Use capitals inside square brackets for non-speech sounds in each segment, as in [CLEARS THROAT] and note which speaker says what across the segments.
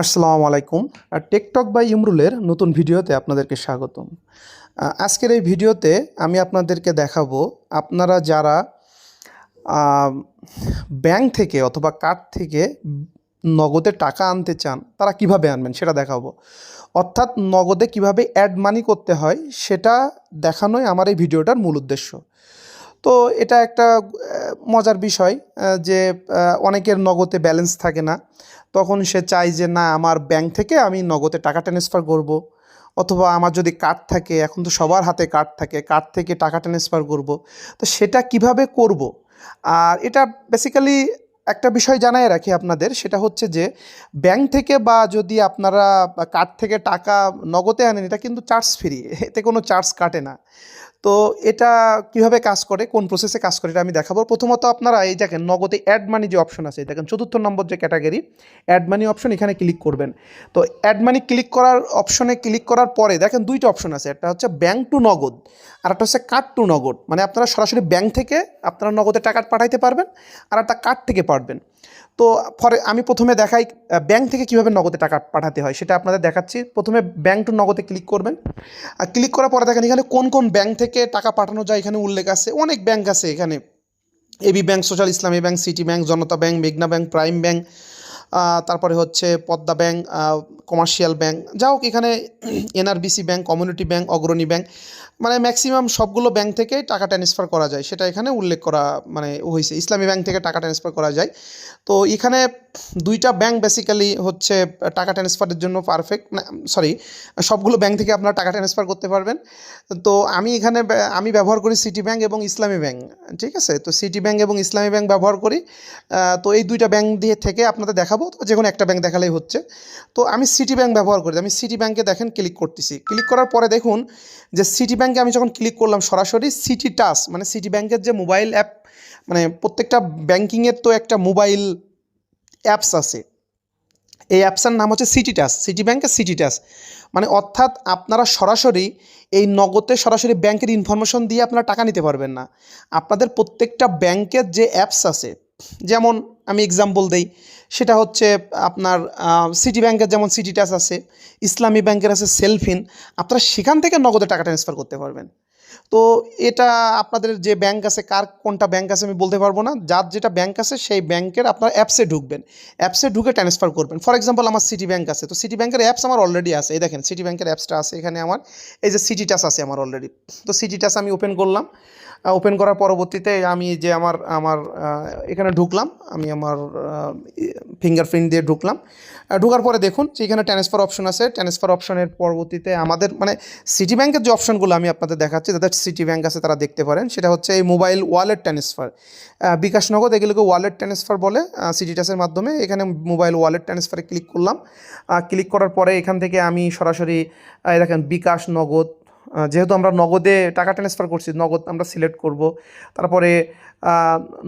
Speaker 1: আসসালামু আলাইকুম। Tech talk by ইমরুলের নতুন ভিডিওতে আপনাদেরকে স্বাগতম। আজকের এই ভিডিওতে আমি আপনাদেরকে দেখাবো আপনারা যারা ব্যাংক থেকে অথবা কার্ড থেকে নগদে টাকা আনতে চান, তারা কীভাবে আনবেন সেটা দেখাবো। অর্থাৎ নগদে কীভাবে অ্যাড মানি করতে হয়, সেটা দেখানোই আমার এই ভিডিওটার মূল উদ্দেশ্য। তো এটা একটা মজার বিষয় যে অনেকের নগদে ব্যালেন্স থাকে না। তখন সে চায় যে, না, আমার ব্যাংক থেকে আমি নগদে টাকা ট্রান্সফার করব। অথবা আমার যদি কার্ড থাকে, এখন তো সবার হাতে কার্ড থাকে কার্ড থেকে টাকা ট্রান্সফার করব। তো সেটা কীভাবে করব? আর এটা বেসিক্যালি একটা বিষয় জানাই রাখি আপনাদের, সেটা হচ্ছে যে ব্যাংক থেকে বা যদি আপনারা কার্ড থেকে টাকা নগদে আনেন, এটা কিন্তু চার্জ ফ্রি এতে কোনো চার্জ কাটে না। তো এটা কীভাবে কাজ করে, কোন প্রসেসে কাজ করে এটা আমি দেখাবো। প্রথমত আপনারা এই দেখেন, নগদে অ্যাড মানি যে অপশন আছে দেখেন চতুর্থ নম্বর যে ক্যাটাগরি অ্যাড মানি অপশন এখানে ক্লিক করবেন। তো অ্যাড মানি ক্লিক করার অপশনে ক্লিক করার পরে দেখেন দুইটা অপশন আছে, একটা হচ্ছে ব্যাংক টু নগদ, আর একটা হচ্ছে কার্ড টু নগদ। মানে আপনারা সরাসরি ব্যাংক থেকে আপনারা নগদে টাকা পাঠাইতে পারবেন, আর একটা কার্ড থেকে পারবেন। তো ফরে আমি প্রথমে দেখাই ব্যাংক থেকে কীভাবে নগদে টাকা পাঠাতে হয়, সেটা আপনাদের দেখাচ্ছি। প্রথমে ব্যাংক টু নগদে ক্লিক করবেন। আর ক্লিক করার পরে দেখেন এখানে কোন কোন ব্যাংক থেকে টাকা পাঠানো যায়, এখানে উল্লেখ আছে। অনেক ব্যাংক আছে এখানে। AB bank social Islami bank City bank Janata bank মেঘনা ব্যাংক প্রাইম ব্যাংক তারপরে হচ্ছে পদ্মা ব্যাংক কমার্শিয়াল ব্যাংক যা হোক, এখানে NRBC bank community bank Agrani bank মানে ম্যাক্সিমাম সবগুলো ব্যাংক থেকে টাকা ট্রান্সফার করা যায়। সেটা এখানে উল্লেখ করা মানে হয়েছে। ইসলামী ব্যাংক থেকে টাকা ট্রান্সফার করা যায়। তো এখানে দুইটা ব্যাংক বেসিক্যালি হচ্ছে টাকা ট্রান্সফারের জন্য পারফেক্ট সরি সবগুলো ব্যাংক থেকে আপনারা টাকা ট্রান্সফার করতে পারবেন। তো আমি এখানে আমি ব্যবহার করি সিটি ব্যাংক এবং ইসলামী ব্যাংক ঠিক আছে? তো সিটি ব্যাংক এবং ইসলামী ব্যাংক ব্যবহার করি। তো এই দুইটা ব্যাংক দিয়ে থেকে আপনাদের দেখাবো। তো যে কোনো একটা ব্যাংক দেখালেই হচ্ছে। তো আমি সিটি ব্যাংক ব্যবহার করি। আমি সিটি ব্যাংকে দেখেন ক্লিক করতেছি। ক্লিক করার পরে দেখুন যে সিটি ব্যাংকে আমি যখন ক্লিক করলাম, সরাসরি সিটি টাচ মানে সিটি ব্যাংকের যে মোবাইল অ্যাপ মানে প্রত্যেকটা ব্যাংকিংয়ের তো একটা মোবাইল অ্যাপস আছে। এই অ্যাপসের নাম হচ্ছে সিটি টাচ সিটি ব্যাংকের সিটি টাচ মানে অর্থাৎ আপনারা সরাসরি এই নগদে সরাসরি ব্যাংকের ইনফরমেশন দিয়ে আপনারা টাকা নিতে পারবেন না। আপনাদের প্রত্যেকটা ব্যাংকের যে অ্যাপস আছে যেমন আমি এক্সাম্পল দেই, সেটা হচ্ছে আপনার সিটি ব্যাংকের যেমন সিটি টাচ আছে ইসলামী ব্যাংকের আছে সেলফিন আপনারা সেখান থেকে নগদে টাকা ট্রান্সফার করতে পারবেন। তো এটা আপনাদের যে ব্যাংক আছে, কার কোনটা ব্যাংক আছে আমি বলতে পারব না, যার যেটা ব্যাংক আছে সেই ব্যাংকের আপনার অ্যাপসে ঢুকবেন। অ্যাপসে ঢুকে ট্রান্সফার করবেন। ফর এক্সাম্পল আমার সিটি ব্যাংক আছে, তো সিটি ব্যাংকের অ্যাপস আমার অলরেডি আছে। এই দেখেন সিটি ব্যাংকের অ্যাপসটা আছে, এখানে আমার, এই যে সিটি টাচ আছে আমার অলরেডি তো সিটি টাচ আমি ওপেন করলাম। ওপেন করার পরবর্তীতে আমি যে আমার আমার এখানে ঢুকলাম, আমি আমার ফিঙ্গারপ্রিন্ট দিয়ে ঢুকলাম। ঢোকার পরে দেখুন যে এখানে ট্রান্সফার অপশন আছে। ট্রান্সফার অপশনের পরবর্তীতে আমাদের মানে সিটি ব্যাংকের যে অপশনগুলো আমি আপনাদের দেখাচ্ছি, যাদের সিটি ব্যাংক আছে তারা দেখতে পারেন, সেটা হচ্ছে এই mobile wallet transfer bKash Nagad এগুলোকে ওয়ালেট ট্রান্সফার বলে সিটি টাসের মাধ্যমে এখানে মোবাইল ওয়ালেট ট্রান্সফারে ক্লিক করলাম। ক্লিক করার পরে এখান থেকে আমি সরাসরি দেখেন বিকাশ নগদ যেহেতু আমরা নগদে টাকা ট্রান্সফার করছি, নগদ আমরা সিলেক্ট করব। তারপরে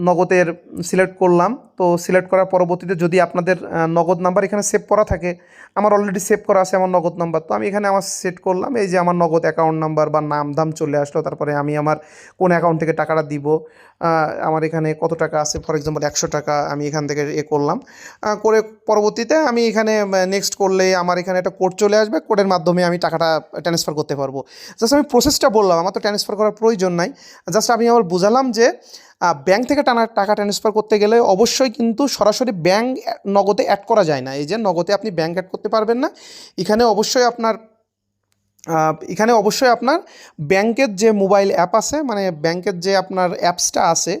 Speaker 1: নগদের সিলেক্ট করলাম। তো সিলেক্ট করার পরবর্তীতে যদি আপনাদের নগদ নাম্বার এখানে সেভ করা থাকে, আমার অলরেডি সেভ করা আছে আমার নগদ নাম্বার তো আমি এখানে আমার সেট করলাম, এই যে আমার নগদ অ্যাকাউন্ট নাম্বার বা নাম দাম চলে আসলো, তারপরে আমি আমার কোন অ্যাকাউন্ট থেকে টাকাটা দিব আমার এখানে কত টাকা আছে ফর এক্সাম্পল একশো টাকা আমি এখান থেকে এ করলাম। করে পরবর্তীতে আমি এখানে নেক্সট করলে আমার এখানে একটা কোড চলে আসবে কোডের মাধ্যমে আমি টাকাটা ট্রান্সফার করতে পারব। জাস্ট আমি প্রসেসটা বললাম, আমার তো ট্রান্সফার করার প্রয়োজন নাই। জাস্ট আমি আবার বোঝালাম যে ব্যাংক থেকে টানা, টাকা ট্রান্সফার করতে গেলে অবশ্যই কিন্তু সরাসরি ব্যাংক নগদে অ্যাড করা যায় না। এই যে নগদে আপনি ব্যাংক অ্যাড করতে পারবেন না। এখানে অবশ্যই আপনার এখানে অবশ্যই আপনার ব্যাংকের যে মোবাইল অ্যাপ আছে মানে ব্যাংকের যে আপনার অ্যাপসটা আছে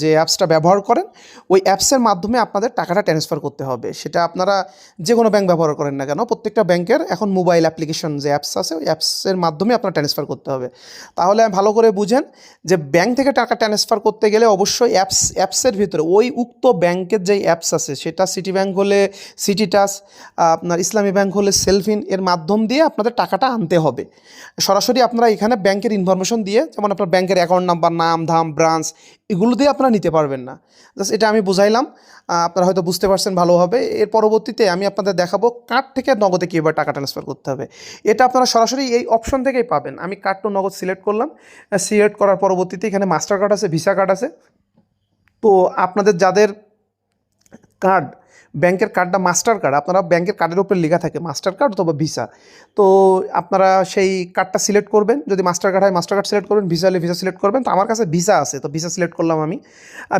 Speaker 1: যে অ্যাপসটা ব্যবহার করেন, ওই অ্যাপসের মাধ্যমে আপনাদের টাকাটা ট্রান্সফার করতে হবে। সেটা আপনারা যে কোনো ব্যাংক ব্যবহার করেন না কেন, প্রত্যেকটা ব্যাংকের এখন মোবাইল অ্যাপ্লিকেশন যে অ্যাপস আছে, ওই অ্যাপসের মাধ্যমে আপনার ট্রান্সফার করতে হবে। তাহলে ভালো করে বুঝেন যে ব্যাংক থেকে টাকা ট্রান্সফার করতে গেলে অবশ্যই অ্যাপস অ্যাপসের ভিতরে ওই উক্ত ব্যাংকের যেই অ্যাপস আছে, সেটা সিটি ব্যাংক হলে সিটি টাচ আপনার ইসলামী ব্যাংক হলে সেলফিন এর মাধ্যম দিয়ে আপনাদের টাকাটা আনতে হবে। সরাসরি আপনারা এখানে ব্যাংকের ইনফরমেশন দিয়ে, যেমন আপনার ব্যাংকের অ্যাকাউন্ট নাম্বার নাম, ধাম ব্রাঞ্চ এগুলো দিয়ে আপনারা নিতে পারবেন না। জাস্ট এটা আমি বুঝাইলাম। আপনারা হয়তো বুঝতে পারছেন ভালোভাবে এর পরবর্তীতে আমি আপনাদের দেখাবো কার্ড থেকে নগদে কীভাবে টাকা ট্রান্সফার করতে হবে। এটা আপনারা সরাসরি এই অপশন থেকেই পাবেন। আমি কার্ড টু নগদ সিলেক্ট করলাম। সিলেক্ট করার পরবর্তীতে এখানে মাস্টার কার্ড আছে ভিসা কার্ড আছে। তো আপনাদের যাদের কার্ড ব্যাংকের কার্ডটা মাস্টার কার্ড, আপনারা ব্যাংকের কার্ডের উপরে লেখা থাকে মাস্টার কার্ড অথবা ভিসা। তো আপনারা সেই কার্ডটা সিলেক্ট করবেন, যদি মাস্টার কার্ড হয় মাস্টার কার্ড সিলেক্ট করবেন, ভিসা হলে ভিসা সিলেক্ট করবেন। তো আমার কাছে ভিসা আছে, তো ভিসা সিলেক্ট করলাম আমি।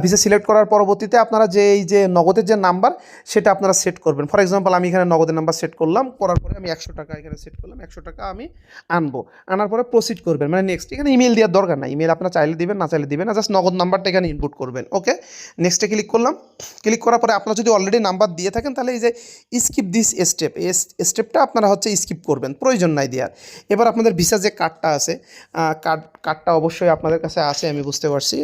Speaker 1: ভিসা সিলেক্ট করার পরবর্তীতে আপনারা যে এই যে নগদের যে নাম্বার, সেটা আপনারা সেট করবেন। ফর এক্সাম্পল, আমি এখানে নগদের নাম্বার সেট করলাম, করার পরে আমি একশো টাকা এখানে সেট করলাম, একশো টাকা আমি আনব। আনার পরে প্রসিড করবেন। মানে নেক্সট এখানে ইমেল দেওয়ার দরকার নাই। ইমেল আপনারা চাইলে দিবেন, না চাইলে দিবেন না জাস্ট নগদ নাম্বারটা এখানে ইনপুট করবেন। ওকে নেক্সটে ক্লিক করলাম। ক্লিক করার পরে আপনারা যদি অলরেডি নাম্বার দিয়ে থাকেন, তাহলে এই যে স্কিপ দিস স্টেপ এই স্টেপটা আপনারা হচ্ছে স্কিপ করবেন, প্রয়োজন নাই দেওয়ার এবার আপনাদের ভিসা যে কার্ডটা আছে কার্ড কার্ডটা অবশ্যই আপনাদের কাছে আছে, আমি বুঝতে পারছি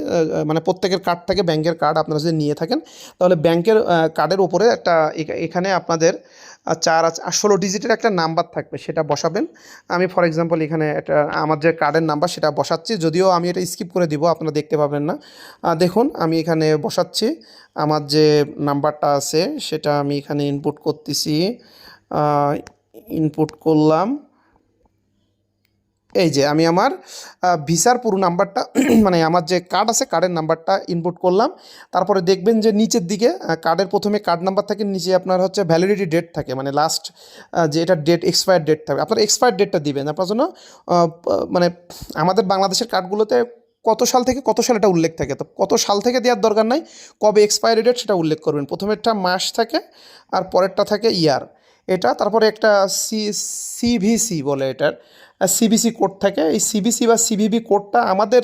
Speaker 1: মানে প্রত্যেকের কার্ড থাকে ব্যাংকের কার্ড আপনারা যদি নিয়ে থাকেন, তাহলে ব্যাংকের কার্ডের উপরে একটা এখানে আপনাদের চার আছে আর ষোলো ডিজিটের একটা নাম্বার থাকবে, সেটা বসাবেন। আমি ফর এক্সাম্পল এখানে একটা, আমার যে কার্ডের নাম্বার সেটা বসাচ্ছি। যদিও আমি এটা স্কিপ করে দিব, আপনারা দেখতে পাবেন না। দেখুন, আমি এখানে বসাচ্ছি। আমার যে নাম্বারটা আছে, সেটা আমি এখানে ইনপুট করতেছি। ইনপুট করলাম। এই যে আমি আমার ভিসার পুরো নাম্বারটা [CLEARS THROAT] মানে আমার যে কার্ড আছে কার্ডের নাম্বারটা ইনপুট করলাম। তারপরে দেখবেন যে নিচের দিকে কার্ডের প্রথমে কার্ড নাম্বার থাকে, নিচে আপনার হচ্ছে ভ্যালিডিটি ডেট থাকে মানে লাস্ট যে এটা ডেট এক্সপায়ার ডেট থাকে। আপনার এক্সপায়ার ডেটটা দিবেন। আপনার জন্য মানে আমাদের বাংলাদেশের কার্ডগুলোতে কত সাল থেকে কত সাল এটা উল্লেখ থাকে। তো কত সাল থেকে দেওয়ার দরকার নাই, কবে এক্সপায়ারি ডেট সেটা উল্লেখ করবেন। প্রথমেরটা মাস থাকে, আর পরেরটা থাকে ইয়ার এটা, তারপরে একটা সি সিভিসি বলে এটার। সিবিসি কোড থাকে। এই সিবিসি বা সিভিবি কোডটা আমাদের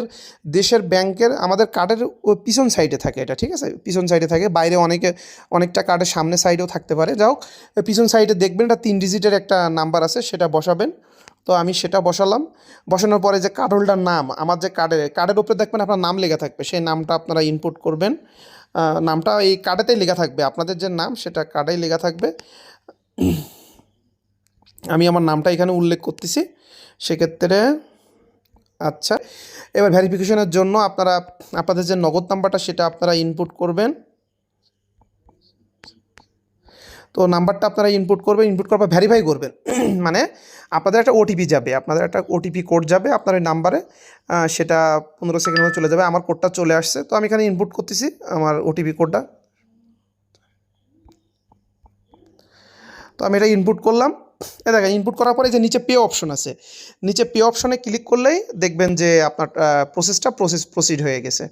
Speaker 1: দেশের ব্যাংকের, আমাদের কার্ডের পিছন সাইডে থাকে এটা, ঠিক আছে? পিছন সাইডে থাকে। বাইরে অনেকে, অনেকটা কার্ডের সামনে সাইডেও থাকতে পারে। যাই হোক, পিছন সাইডে দেখবেন, এটা তিন ডিজিটের একটা নাম্বার আছে, সেটা বসাবেন। তো আমি সেটা বসালাম। বসানোর পরে যে কার্ড হোল্ডার নাম, আমার যে কার্ডের কার্ডের উপরে দেখবেন আপনার নাম লেখা থাকবে। সেই নামটা আপনারা ইনপুট করবেন। নামটা এই কার্ডেতেই লেখা থাকবে। আপনাদের যে নাম, সেটা কার্ডেই লেখা থাকবে। আমি আমার নামটা এখানে উল্লেখ করতেছি। সেক্ষেত্রে আচ্ছা এবার ভেরিফিকেশনের জন্য আপনারা, আপনাদের যে নগদ নাম্বারটা সেটা আপনারা ইনপুট করবেন। তো নাম্বারটা আপনারা ইনপুট করবেন ইনপুট করার পর ভেরিফাই করবেন। [CLEARS THROAT] মানে আপনাদের একটা ওটিপি যাবে, আপনাদের একটা ওটিপি কোড যাবে, আপনার ওই নাম্বারে সেটা পনেরো সেকেন্ডের চলে যাবে, আমার কোডটা চলে আসছে। তো আমি এখানে ইনপুট করতেছি, আমার ওটিপি কোডটা তো আমি এটা ইনপুট করলাম। এ দেখেন ইনপুট করার পরে যে নিচে পে অপশন আছে। নিচে পে অপশনে ক্লিক করলেই দেখবেন যে আপনার প্রসেসটা প্রসেস প্রসিড হয়ে গেছে।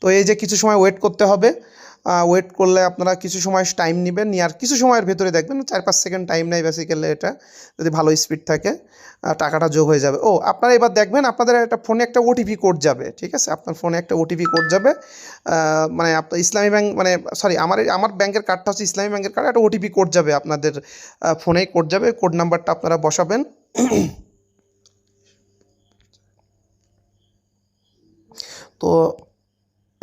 Speaker 1: তো এই যে কিছু সময় ওয়েট করতে হবে। ওয়েট করলে আপনারা কিছু সময় টাইম নেবেন নিয়ে আর কিছু সময়ের ভেতরে দেখবেন চার পাঁচ সেকেন্ড টাইম নেয় বেসিক্যালি এটা, যদি ভালো স্পিড থাকে টাকাটা যোগ হয়ে যাবে। ও, আপনারা এবার দেখবেন আপনাদের একটা ফোনে একটা ওটিপি কোড যাবে, ঠিক আছে? আপনার ফোনে একটা ওটিপি কোড যাবে মানে আপনার ইসলামী ব্যাংক মানে সরি আমার আমার ব্যাংকের কার্ডটা হচ্ছে ইসলামী ব্যাংকের কার্ড একটা ওটিপি কোড যাবে আপনাদের ফোনেই কোড যাবে কোড নাম্বারটা আপনারা বসাবেন। তো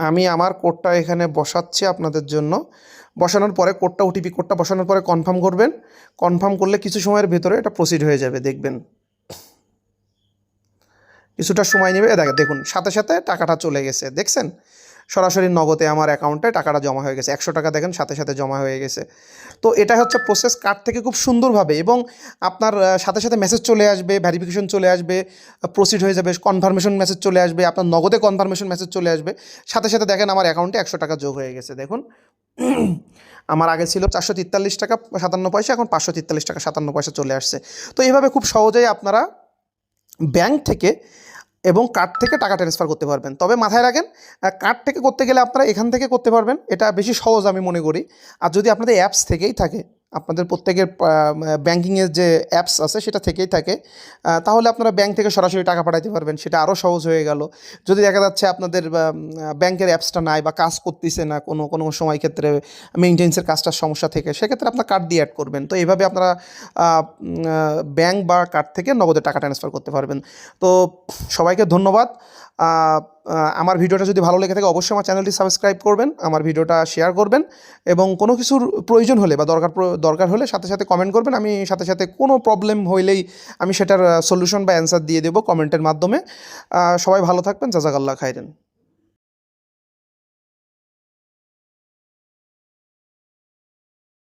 Speaker 1: আমি আমার কোডটা এখানে বসাচ্ছি আপনাদের জন্য। বসানোর পরে কোডটা ওটিপি কোডটা বসানোর পরে কনফার্ম করবেন। কনফার্ম করলে কিছু সময়ের ভেতরে এটা প্রসিড হয়ে যাবে, দেখবেন। কিছুটা সময় নেবে দেখুন, সাথে সাথে টাকাটা চলে গেছে, দেখছেন? সরাসরি নগদে আমার অ্যাকাউন্টে টাকাটা জমা হয়ে গেছে। একশো টাকা দেখেন, সাথে সাথে জমা হয়ে গেছে। তো এটা হচ্ছে প্রসেস কার্ড থেকে খুব সুন্দরভাবে এবং আপনার সাথে সাথে মেসেজ চলে আসবে ভ্যারিফিকেশন চলে আসবে প্রসিড হয়ে যাবে কনফার্মেশন মেসেজ চলে আসবে, আপনার নগদে কনফার্মেশন মেসেজ চলে আসবে। সাথে সাথে দেখেন আমার অ্যাকাউন্টে একশো টাকা যোগ হয়ে গেছে। দেখুন, [CLEARS THROAT] আমার আগে ছিল চারশো তেতাল্লিশ টাকা, সাতান্ন পয়সা, এখন পাঁচশো তেতাল্লিশ টাকা, সাতান্ন পয়সা চলে আসছে। তো এইভাবে খুব সহজেই আপনারা ব্যাংক থেকে এবং কার্ড থেকে টাকা ট্রান্সফার করতে পারবেন। তবে মাথায় রাখেন কার্ড থেকে করতে গেলে আপনারা এখান থেকে করতে পারবেন। এটা বেশি সহজ আমি মনে করি। আর যদি আপনাদের অ্যাপস থেকেই থাকে আপনাদের প্রত্যেকের ব্যাঙ্কিংয়ের যে অ্যাপস আছে সেটা থেকেই থাকে। তাহলে আপনারা ব্যাংক থেকে সরাসরি টাকা পাঠাতে পারবেন, সেটা আরও সহজ হয়ে গেল। যদি দেখা যাচ্ছে আপনাদের ব্যাংকের অ্যাপসটা নাই বা কাজ করতেছে না কোনো কোনো সময় ক্ষেত্রে মেনটেন্সের কাজটার সমস্যা থেকে, সেক্ষেত্রে আপনার কার্ড দিয়ে অ্যাড করবেন। তো এইভাবে আপনারা ব্যাংক বা কার্ড থেকে নগদে টাকা ট্রান্সফার করতে পারবেন। তো সবাইকে ধন্যবাদ। আমার ভিডিওটা যদি ভালো লেগে থাকে, অবশ্যই আমার চ্যানেলটি সাবস্ক্রাইব করবেন, আমার ভিডিওটা শেয়ার করবেন এবং কোনো কিছুর প্রয়োজন হলে বা দরকার দরকার হলে সাথে সাথে কমেন্ট করবেন। আমি সাথে সাথে কোনো প্রবলেম হইলেই আমি সেটার সলিউশন বা অ্যান্সার দিয়ে দেবো কমেন্টের মাধ্যমে। সবাই ভালো থাকবেন, জাজাকাল্লাহ খাইরেন।